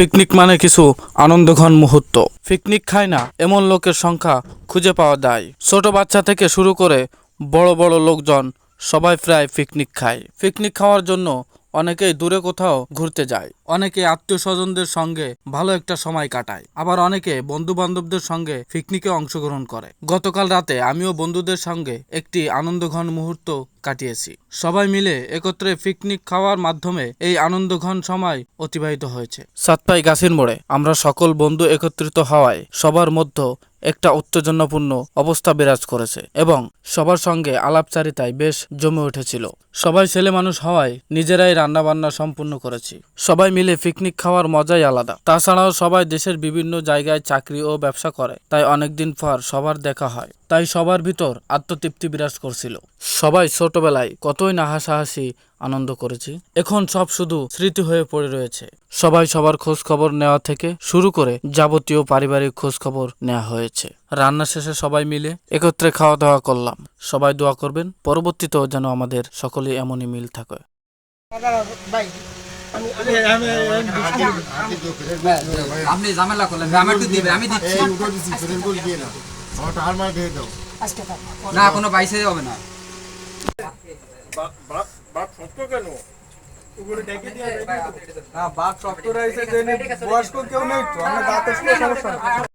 Picnic মানে কিছু আনন্দঘন মুহূর্ত। পিকনিক খায় না, এমন লোকের সংখ্যা খুঁজে পাওয়া যায় ছোট বাচ্চা থেকে শুরু করে বড় বড় লোকজন সবাই প্রায় পিকনিক খায়। পিকনিক খাওয়ার জন্য অনেকেই দূরে কোথাও ঘুরতে যায়। অনেকে আত্মীয় স্বজনদের সঙ্গে ভালো একটা সময় কাটায়। আবার অনেকে বন্ধু বান্ধবদের সঙ্গে পিকনিকে অংশগ্রহণ করে। গতকাল রাতে আমিও বন্ধুদের সঙ্গে একটি আনন্দঘন মুহূর্ত কাটিয়েছি। সবাই মিলে একত্রে পিকনিক খাওয়ার মাধ্যমে এই আনন্দঘন সময় অতিবাহিত হয়েছে। সাতপাই গাছের মোড়ে আমরা সকল বন্ধু একত্রিত হওয়ায় সবার মধ্যে একটা উত্তেজনাপূর্ণ অবস্থা বিরাজ করেছে এবং সবার সঙ্গে আলাপচারিতায় বেশ জমে উঠেছিল। সবাই ছেলে মানুষ হওয়ায় নিজেরাই রান্নাবান্না সম্পূর্ণ করেছি। সবাই মিলে পিকনিক খাওয়ার মজাই আলাদা। তাছাড়াও সবাই দেশের বিভিন্ন জায়গায় চাকরি ও ব্যবসা করে, তাই অনেকদিন পর সবার দেখা হয়। তাই সবার ভিতর আত্মতৃপ্তি বিরাজ করছিল। সবাই ছোটবেলায় কতই না হাসাহাসি আনন্দ করেছি। এখন সব শুধু স্মৃতি হয়ে পড়ে রয়েছে। সবাই সবার খোঁজ খবর নেওয়া থেকে শুরু করে যাবতীয় পারিবারিক খোঁজ খবর নেওয়া হয়েছে। রান্না শেষে সবাই মিলে একত্রে খাওয়া দাওয়া করলাম। সবাই দোয়া করবেন পরবর্তীতেও যেন আমাদের সকলে এমনই মিল থাকে। আপনি ঝামেলা করলেন আমি একটু দিবে আমি দিচ্ছি। আমার হার মার দিয়ে দাও। না কোনো বাইসে হবে না। না বাপ শক্ত রয়েছে বয়স্ক কেউ নেই তো আমরা বাপের সমস্যা